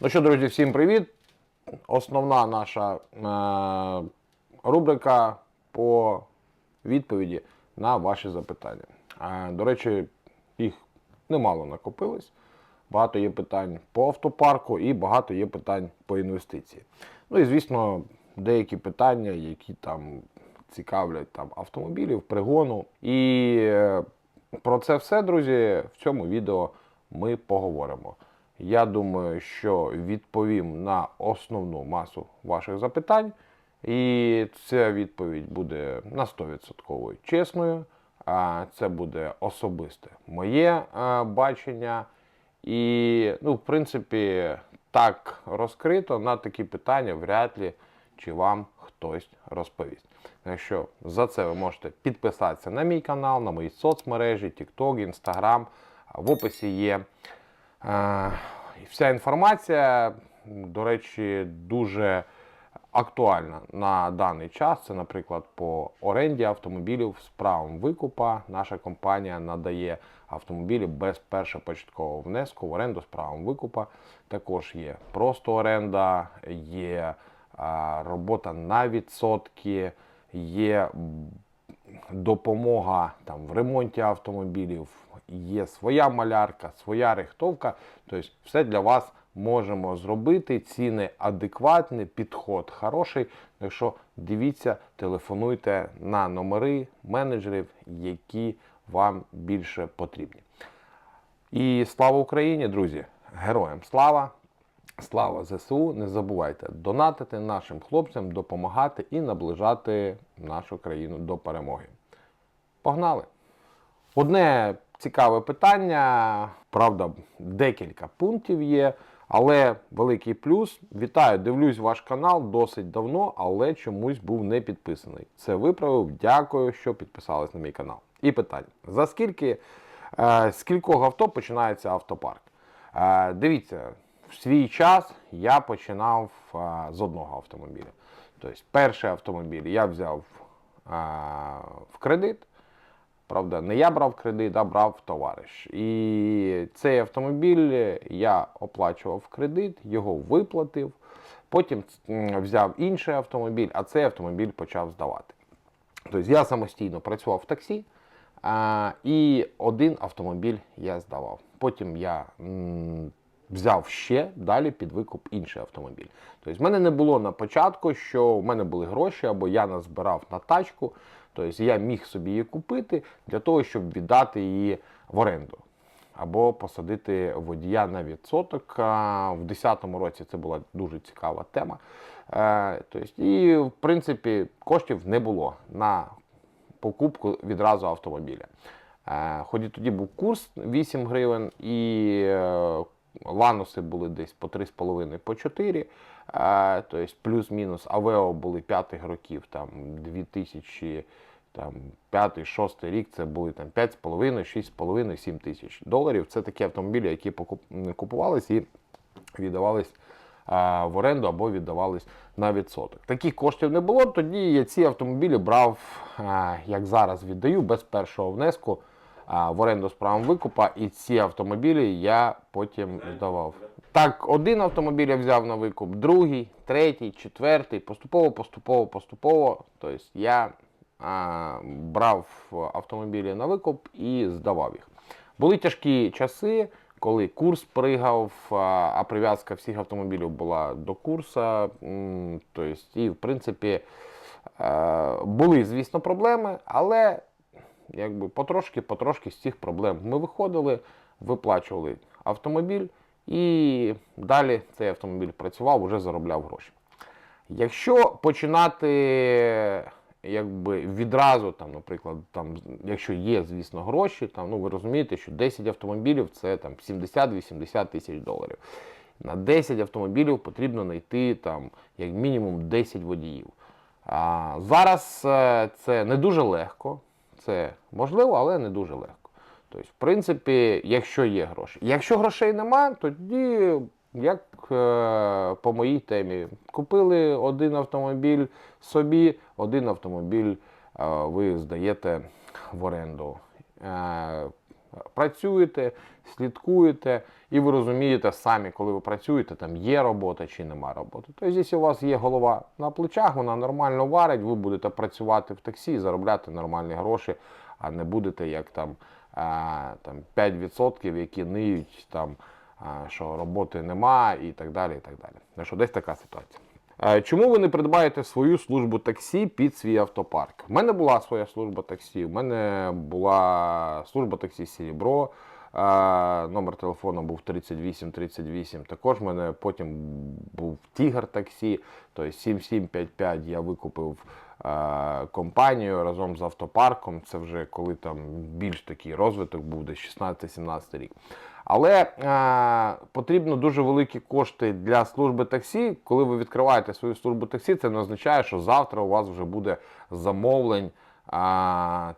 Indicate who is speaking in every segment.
Speaker 1: Ну що, друзі, всім привіт! Основна наша е, рубрика по відповіді на ваші запитання. Е, до речі, їх немало накопилось. Багато є питань по автопарку і багато є питань по інвестиції. Ну і звісно, деякі питання, які там цікавлять там автомобілів, пригону. І е, про це все, друзі, в цьому відео ми поговоримо. Я думаю, що відповім на основну масу ваших запитань, і ця відповідь буде на 100% чесною. Це буде особисте моє е, бачення. І, ну, в принципі, так розкрито на такі питання вряд ли чи вам хтось розповість. Так що за це ви можете підписатися на мій канал, на мої соцмережі, TikTok, Instagram. В описі є вся інформація, до речі, дуже актуальна на даний час. Це, наприклад, по оренді автомобілів з правом викупа. Наша компанія надає автомобілі без першопочаткового внеску в оренду з правом викупа. Також є просто оренда, є робота на відсотки, є допомога там в ремонті автомобілів, є своя малярка, своя рихтовка. Тобто все для вас можемо зробити. Ціни адекватні, підход хороший. Так що дивіться, телефонуйте на номери менеджерів, які вам більше потрібні. І слава Україні, друзі! Героям слава! Слава ЗСУ! Не забувайте донатити нашим хлопцям, допомагати і наближати нашу країну до перемоги. Погнали! Одне цікаве питання, правда, декілька пунктів є, але великий плюс. Вітаю, дивлюсь ваш канал досить давно, але чомусь був не підписаний. Це виправив. Дякую, що підписались на мій канал. І питання: за скільки е, з кількох авто починається автопарк? Е, дивіться, в свій час я починав е, з одного автомобіля. Тобто, перший автомобіль я взяв е, в кредит. Правда, не я брав кредит, а брав товариш. І цей автомобіль я оплачував кредит, його виплатив. Потім взяв інший автомобіль, а цей автомобіль почав здавати. Тобто я самостійно працював в таксі, а, і один автомобіль я здавав. Потім я взяв ще далі під викуп інший автомобіль. Тобто в мене не було на початку, що в мене були гроші, або я назбирав на тачку. Тобто я міг собі її купити для того, щоб віддати її в оренду. Або посадити водія на відсоток. В 2010 році це була дуже цікава тема. Е, Тобто, і, в принципі, коштів не було на покупку відразу автомобіля. Е, Хоч і тоді був курс 8 гривень, і е, лануси були десь по 3,5 по 4. Е, Тобто плюс-мінус Авео були п'ятих років, там 2000 там, 5-6 рік це були там 5,5, 6,5, 7 тисяч доларів. Це такі автомобілі, які купувались і віддавались в оренду або віддавались на відсоток. Таких коштів не було, тоді я ці автомобілі брав, як зараз віддаю, без першого внеску в оренду з правом викупа, і ці автомобілі я потім здавав. Так, один автомобіль я взяв на викуп, другий, третій, четвертий, поступово, поступово, поступово. Тобто я а, брав автомобілі на викуп і здавав їх. Були тяжкі часи, коли курс пригав, а, прив'язка всіх автомобілів була до курсу. Тобто, і, в принципі, е, були, звісно, проблеми, але якби потрошки-потрошки з цих проблем ми виходили, виплачували автомобіль, і далі цей автомобіль працював, вже заробляв гроші. Якщо починати якби відразу, там, наприклад, там, якщо є, звісно, гроші, там, ну ви розумієте, що 10 автомобілів це там 70-80 тисяч доларів. На 10 автомобілів потрібно знайти там, як мінімум 10 водіїв. А, зараз е, це не дуже легко, це можливо, але не дуже легко. Тобто, в принципі, якщо є гроші. Якщо грошей нема, тоді, як е, по моїй темі, купили один автомобіль собі, один автомобіль е, ви здаєте в оренду. Е, працюєте, слідкуєте, і ви розумієте самі, коли ви працюєте, там є робота чи нема роботи. Тобто, якщо у вас є голова на плечах, вона нормально варить, ви будете працювати в таксі заробляти нормальні гроші, а не будете як там, там 5%, які ниють там. Що роботи нема і так далі. і так далі. Ну що, десь така ситуація. Е, Чому ви не придбаєте свою службу таксі під свій автопарк? У мене була своя служба таксі, у мене була служба таксі Серебро. е, Номер телефону був 3838. Також в мене потім був Тігр таксі, тобто 7755 я викупив е, компанію разом з автопарком. Це вже коли там більш такий розвиток був, десь 16-17 рік. Але е, потрібно дуже великі кошти для служби таксі. Коли ви відкриваєте свою службу таксі, це не означає, що завтра у вас вже буде замовлень, е,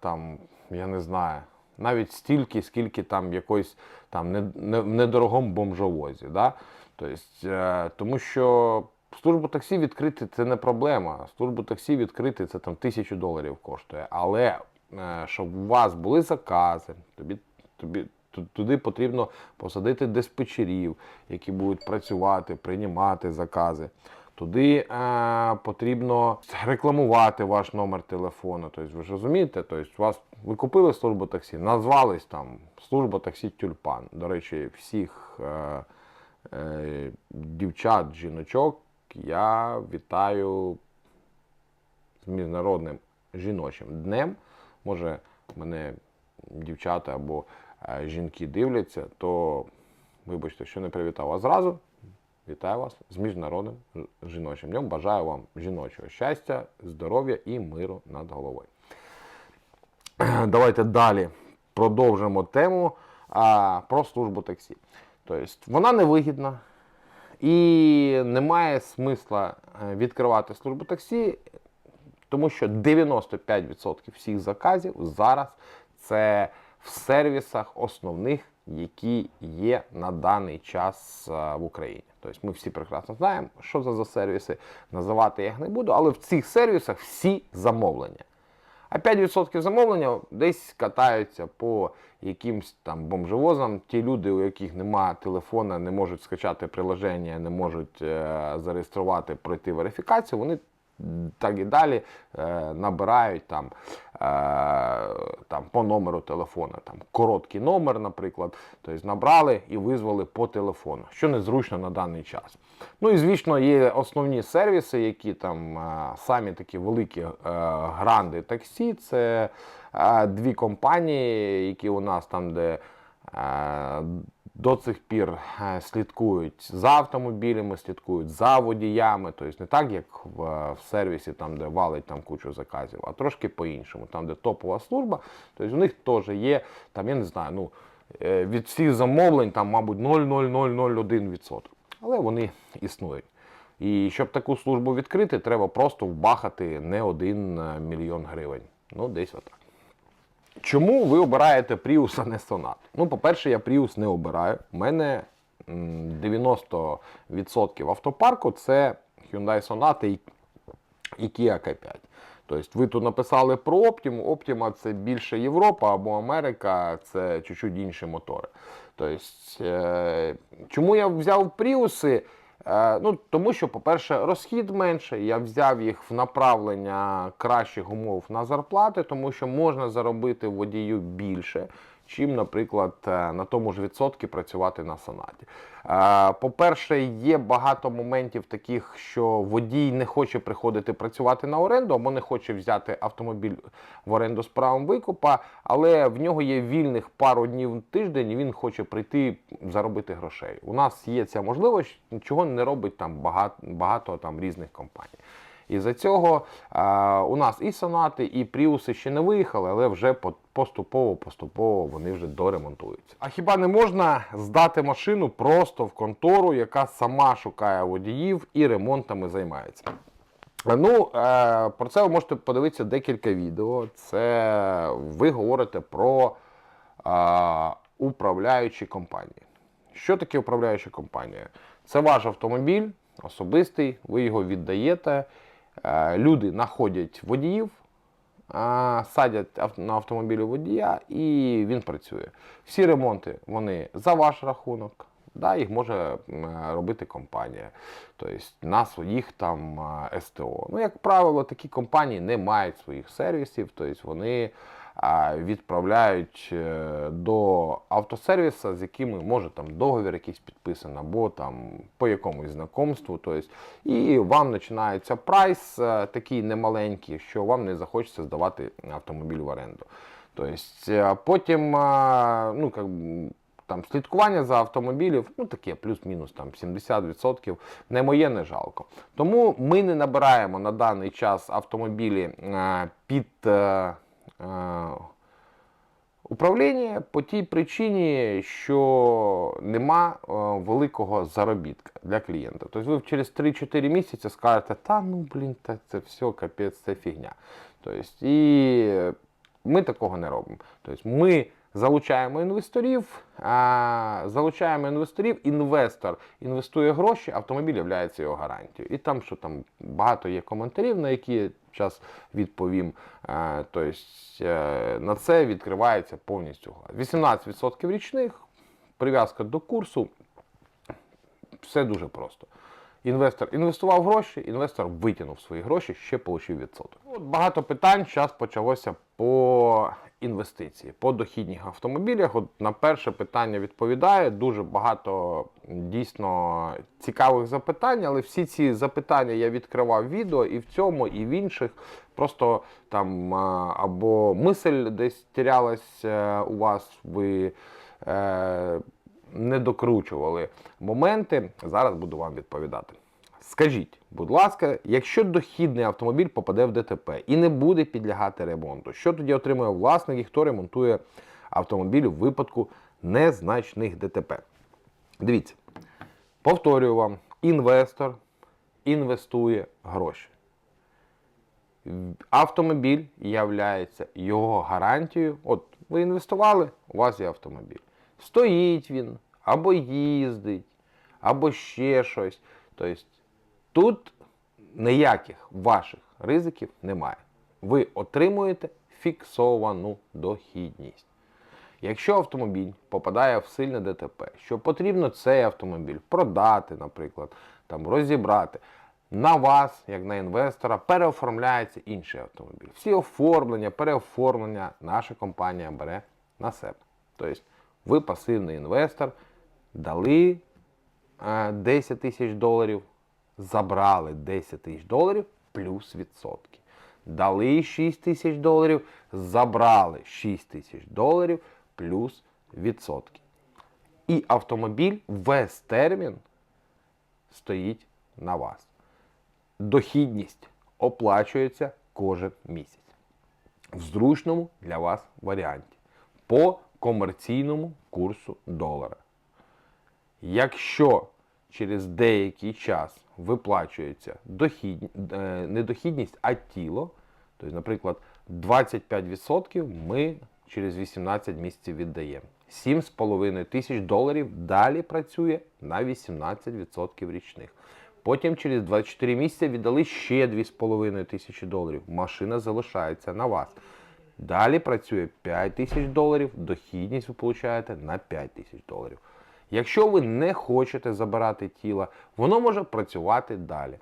Speaker 1: там, я не знаю, навіть стільки, скільки там якоїсь там не, не, в недорогому бомжовозі. Да? Тобто, е, тому що службу таксі відкрити це не проблема. Службу таксі відкрити це там тисячу доларів коштує. Але е, щоб у вас були закази, тобі, тобі туди потрібно посадити диспетчерів, які будуть працювати, приймати закази. Туди е, потрібно рекламувати ваш номер телефону. Тобто, ви ж розумієте, тобто, вас ви купили службу таксі, назвались там служба таксі Тюльпан. До речі, всіх е, е, дівчат, жіночок я вітаю з міжнародним жіночим днем. Може, мене дівчата або жінки дивляться, то вибачте, що не привітав. А зразу вітаю вас з міжнародним жіночим днем. Бажаю вам жіночого щастя, здоров'я і миру над головою. Давайте далі продовжимо тему а, про службу таксі. Тобто вона невигідна і немає смисла е, відкривати службу таксі, тому що 95% всіх заказів зараз це в сервісах основних, які є на даний час е, в Україні. Тобто ми всі прекрасно знаємо, що це за сервіси. Називати я їх не буду, але в цих сервісах всі замовлення. А 5% замовлення десь катаються по якимсь там бомжовозам. Ті люди, у яких немає телефона, не можуть скачати приложення, не можуть е, зареєструвати, пройти верифікацію, вони так і далі е, набирають там, е, там по номеру телефона. Там короткий номер, наприклад, тобто набрали і визвали по телефону, що незручно на даний час. Ну і звісно, є основні сервіси, які там е, самі такі великі гранди таксі. Це дві компанії, які у нас там, де до цих пір е, слідкують за автомобілями, слідкують за водіями, тобто не так, як в, в сервісі, там, де валить там кучу заказів, а трошки по-іншому, там, де топова служба, тобто у них теж є, там, я не знаю, ну, е, від всіх замовлень, там, мабуть, 0,0001%. Але вони існують. І щоб таку службу відкрити, треба просто вбахати не один е, мільйон гривень. Ну, десь отак. Чому ви обираєте Prius, а не Sonata? Ну, по-перше, я Prius не обираю. У мене 90% автопарку це Hyundai Sonata і, і Kia K5. Тобто ви тут написали про Optima. Optima це більше Європа або Америка, це чуть-чуть інші мотори. Тобто, е, чому я взяв Prius? Е, ну, тому що, по-перше, розхід менше. Я взяв їх в направлення кращих умов на зарплати, тому що можна заробити водію більше, чим, наприклад, е, на тому ж відсотки працювати на сонаті. Е, По-перше, є багато моментів таких, що водій не хоче приходити працювати на оренду, або не хоче взяти автомобіль в оренду з правом викупа, але в нього є вільних пару днів в тиждень, і він хоче прийти заробити грошей. У нас є ця можливість, чого не робить там багато, багато там різних компаній. І за цього у нас і сонати, і пріуси ще не виїхали, але вже поступово-поступово вони вже доремонтуються. А хіба не можна здати машину просто в контору, яка сама шукає водіїв і ремонтами займається? Ну, е, про це ви можете подивитися декілька відео. Це ви говорите про управляючі компанії. Що таке управляюча компанія? Це ваш автомобіль особистий, ви його віддаєте. Е, Люди знаходять водіїв, садять на автомобілі водія і він працює. Всі ремонти вони за ваш рахунок. Да, їх може робити компанія, тобто на своїх там СТО. Ну, як правило, такі компанії не мають своїх сервісів, тобто вони відправляють е, до автосервіса, з якими може там договір якийсь підписаний, або там по якомусь знакомству. Тобто, і вам починається прайс е, такий немаленький, що вам не захочеться здавати автомобіль в оренду. Тобто, е, потім, ну, как, там слідкування за автомобілів, ну таке, плюс-мінус там 70%, не моє, не жалко. Тому ми не набираємо на даний час автомобілі під управління по тій причині, що нема е, великого заробітка для клієнта. Тобто ви через 3-4 місяці скажете, та ну блін, та це все, капець, це фігня. Тобто, і ми такого не робимо. Тобто ми залучаємо інвесторів, а, залучаємо інвесторів, інвестор інвестує гроші, автомобіль є його гарантією. І там, що там багато є коментарів, на які час відповім. Тобто на це відкривається повністю 18% річних, прив'язка до курсу. Все дуже просто. Інвестор інвестував гроші, інвестор витягнув свої гроші, ще отримав відсоток. От багато питань зараз почалося по інвестиції, по дохідних автомобілях. От на перше питання відповідає дуже багато дійсно цікавих запитань, але всі ці запитання я відкривав відео і в цьому, і в інших. Просто там або мисль десь терялась е, у вас, ви. Е, не докручували моменти. Зараз буду вам відповідати. Скажіть, будь ласка, якщо дохідний автомобіль попаде в ДТП і не буде підлягати ремонту, що тоді отримує власник і хто ремонтує автомобіль у випадку незначних ДТП? Дивіться, повторюю вам, інвестор інвестує гроші. Автомобіль є його гарантією. От ви інвестували, у вас є автомобіль. Стоїть він, або їздить, або ще щось. Тобто тут ніяких ваших ризиків немає. Ви отримуєте фіксовану дохідність. Якщо автомобіль попадає в сильне ДТП, що потрібно цей автомобіль продати, наприклад, там розібрати, на вас, як на інвестора, переоформляється інший автомобіль. Всі оформлення, переоформлення наша компанія бере на себе. Тобто ви пасивний інвестор, дали е, 10 тисяч доларів, забрали 10 тисяч доларів плюс відсотки. Дали 6 тисяч доларів, забрали 6 тисяч доларів плюс відсотки. І автомобіль весь термін стоїть на вас. Дохідність оплачується кожен місяць. В зручному для вас варіанті. По комерційному курсу долара. Якщо через деякий час виплачується дохід, е, не дохідність, а тіло, тобто, наприклад, 25% ми через 18 місяців віддаємо. 7,5 тисяч доларів далі працює на 18% річних. Потім через 24 місяці віддали ще 2,5 тисячі доларів. Машина залишається на вас. Далі працює 5 тисяч доларів, дохідність ви получаєте на 5 тисяч доларів. Якщо ви не хочете забирати тіло, воно може працювати далі.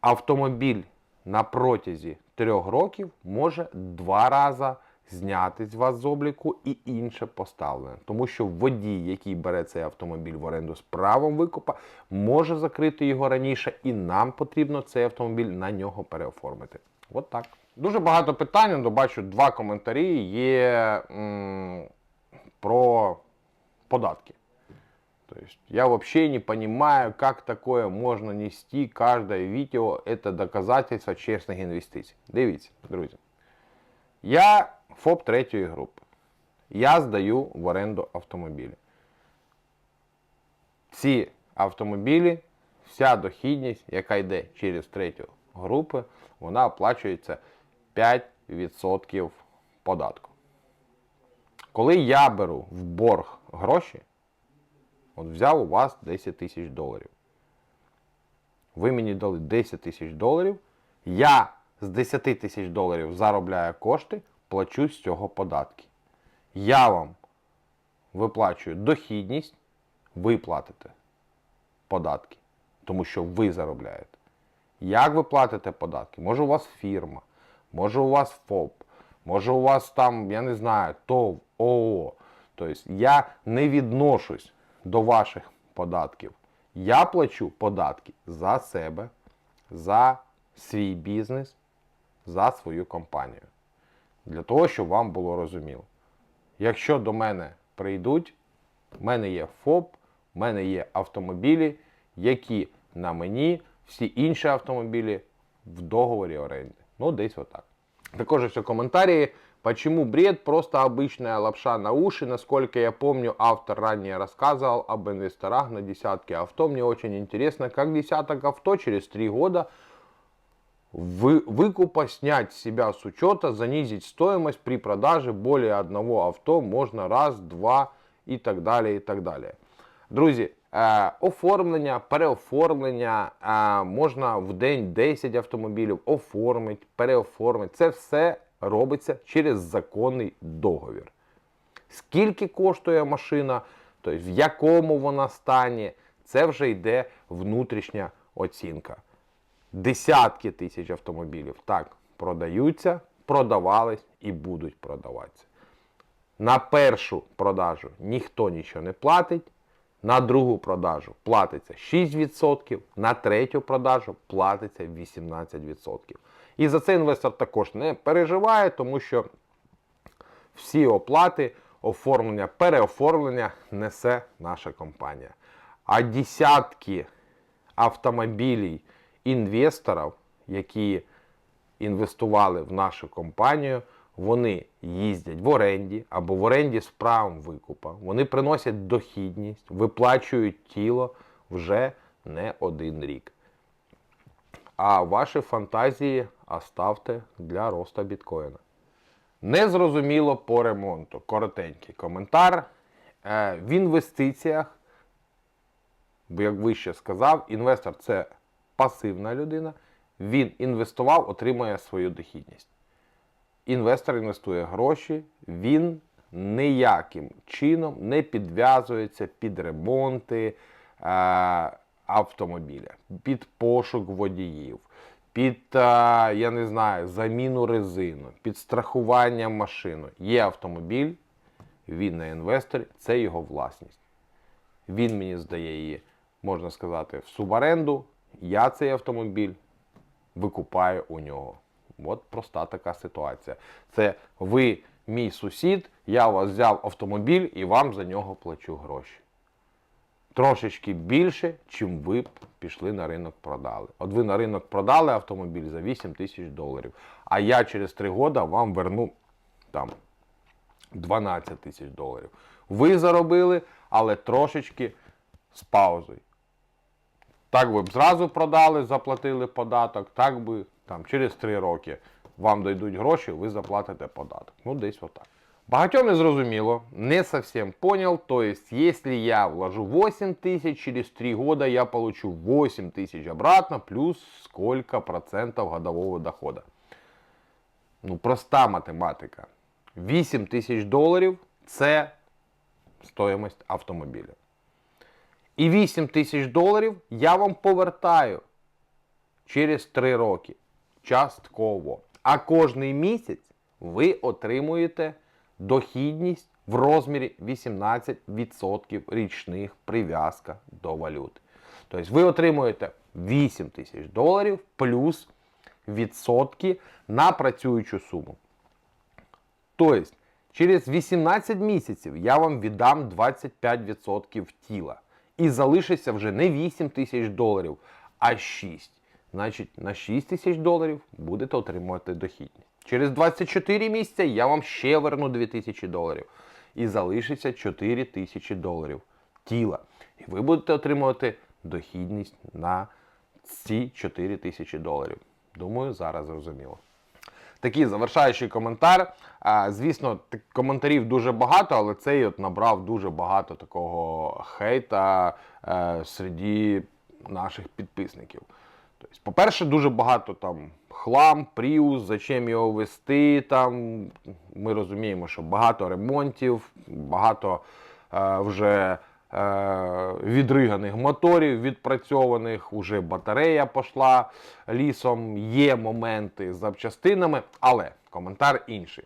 Speaker 1: Автомобіль на протязі 3 років може два рази зняти з вас з обліку і інше поставлене. Тому що водій, який бере цей автомобіль в оренду з правом викупа, може закрити його раніше, і нам потрібно цей автомобіль на нього переоформити. От так. Дуже багато питань, ну, бачу два коментарі є м, про податки. То есть я вообще не понимаю, как такое можно нести. Каждое видео это доказательство чесних інвестицій. Дивіться, друзі. Я ФОП третьої групи. Я здаю в оренду автомобілі. Ці автомобілі, вся дохідність, яка йде через третю групу, вона оплачується 5% податку. Коли я беру в борг гроші, от взяв у вас 10 тисяч доларів. Ви мені дали 10 тисяч доларів, я з 10 тисяч доларів заробляє кошти, плачу з цього податки. Я вам виплачую дохідність, ви платите податки, тому що ви заробляєте. Як ви платите податки? Може у вас фірма, може у вас ФОП, може у вас там, я не знаю, ТОВ, ООО. Тобто я не відношусь до ваших податків. Я плачу податки за себе, за свій бізнес, за свою компанію. Для того, щоб вам було розуміло. Якщо до мене прийдуть, в мене є ФОП, в мене є автомобілі, які на мені, всі інші автомобілі в договорі оренди. Ну, десь отак. Також ось у комментарии, почему бред, просто обычная лапша на уши. Насколько я помню, автор ранее рассказывал об инвесторах на десятки авто. Мне очень интересно, как десяток авто через три года вы, выкупа снять с себя с учета, занизить стоимость при продаже более одного авто можно раз, два і так далі. і так далі. Друзі, е, оформлення, переоформлення, е, можна в день 10 автомобілів оформити, переоформити. Це все робиться через законний договір. Скільки коштує машина, тобто в якому вона стані, це вже йде внутрішня оцінка. Десятки тисяч автомобілів так продаються, продавались і будуть продаватися. На першу продажу ніхто нічого не платить, на другу продажу платиться 6%, на третю продажу платиться 18%. І за це інвестор також не переживає, тому що всі оплати, оформлення, переоформлення несе наша компанія. А десятки автомобілів інвесторів, які інвестували в нашу компанію, вони їздять в оренді або в оренді з правом викупа. Вони приносять дохідність, виплачують тіло вже не один рік. А ваші фантазії оставте для росту біткоїна. Незрозуміло по ремонту. Коротенький коментар. Е, В інвестиціях, як вище сказав, інвестор це пасивна людина. Він інвестував, отримує свою дохідність. Інвестор інвестує гроші, він ніяким чином не підв'язується під ремонти е, автомобіля, під пошук водіїв, під, е, я не знаю, заміну резину, під страхування машини. Є автомобіль, він на інвесторі, це його власність. Він мені здає її, можна сказати, в субаренду. Я цей автомобіль викупаю у нього. От проста така ситуація. Це ви, мій сусід, я у вас взяв автомобіль і вам за нього плачу гроші. Трошечки більше, чим ви б пішли на ринок продали. От ви на ринок продали автомобіль за 8 тисяч доларів, а я через 3 роки вам верну там 12 тисяч доларів. Ви заробили, але трошечки з паузою. Так ви б зразу продали, заплатили податок, так би там через 3 роки вам дойдуть гроші, ви заплатите податок. Ну, десь отак. Багатьом не зрозуміло, не совсем понял. То есть, если я вложу 8 тысяч, через 3 года я получу 8 тысяч обратно, плюс сколько процентов годового дохода. Ну, проста математика. 8 тисяч доларів це стоїмость автомобіля. І 8 тисяч доларів я вам повертаю через 3 роки. Частково. А кожний місяць ви отримуєте дохідність в розмірі 18% річних прив'язка до валюти. Тобто ви отримуєте 8 тисяч доларів плюс відсотки на працюючу суму. Тобто, через 18 місяців я вам віддам 25% тіла. І залишиться вже не 8 тисяч доларів, а 6. Значить, на 6 тисяч доларів будете отримувати дохідність. Через 24 місяці я вам ще верну 2 тисячі доларів. І залишиться 4 тисячі доларів тіла. І ви будете отримувати дохідність на ці 4 тисячі доларів. Думаю, зараз зрозуміло. Такий завершаючий коментар. Звісно, коментарів дуже багато, але цей от набрав дуже багато такого хейта е, серед наших підписників. Тобто, по-перше, дуже багато там хлам, пріус, зачем його вести. Там ми розуміємо, що багато ремонтів, багато е, вже е, відриганих моторів, відпрацьованих, уже батарея пішла лісом, є моменти з запчастинами, але коментар інший.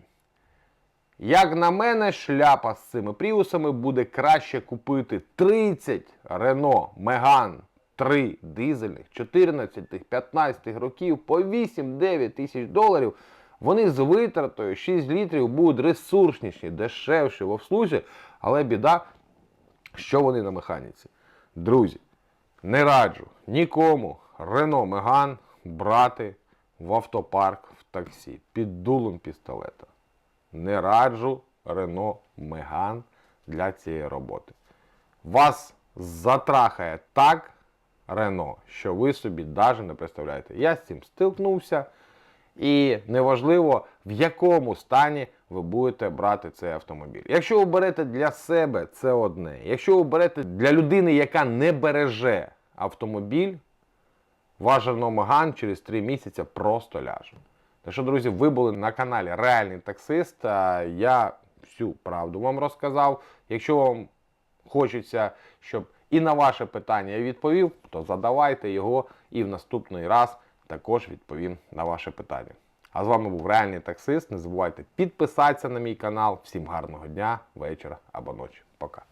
Speaker 1: Як на мене, шляпа з цими пріусами буде краще купити 30 Renault Megane 3 дизельних 14-15 років по 8-9 тисяч доларів. Вони з витратою 6 літрів будуть ресурсніші, дешевші в обслузі, але біда, що вони на механіці. Друзі, не раджу нікому Renault Megane брати в автопарк в таксі під дулом пістолета не раджу Renault Megane для цієї роботи. Вас затрахає так Renault, що ви собі навіть не представляєте. Я з цим стикнувся. І неважливо, в якому стані ви будете брати цей автомобіль. Якщо ви берете для себе, це одне. Якщо ви берете для людини, яка не береже автомобіль, ваш Renault через 3 місяці просто ляже. Так що, друзі, ви були на каналі Реальний таксист. Я всю правду вам розказав. Якщо вам хочеться, щоб і на ваше питання я відповів, то задавайте його і в наступний раз також відповім на ваше питання. А з вами був Реальний таксист. Не забувайте підписатися на мій канал. Всім гарного дня, вечора або ночі. Пока.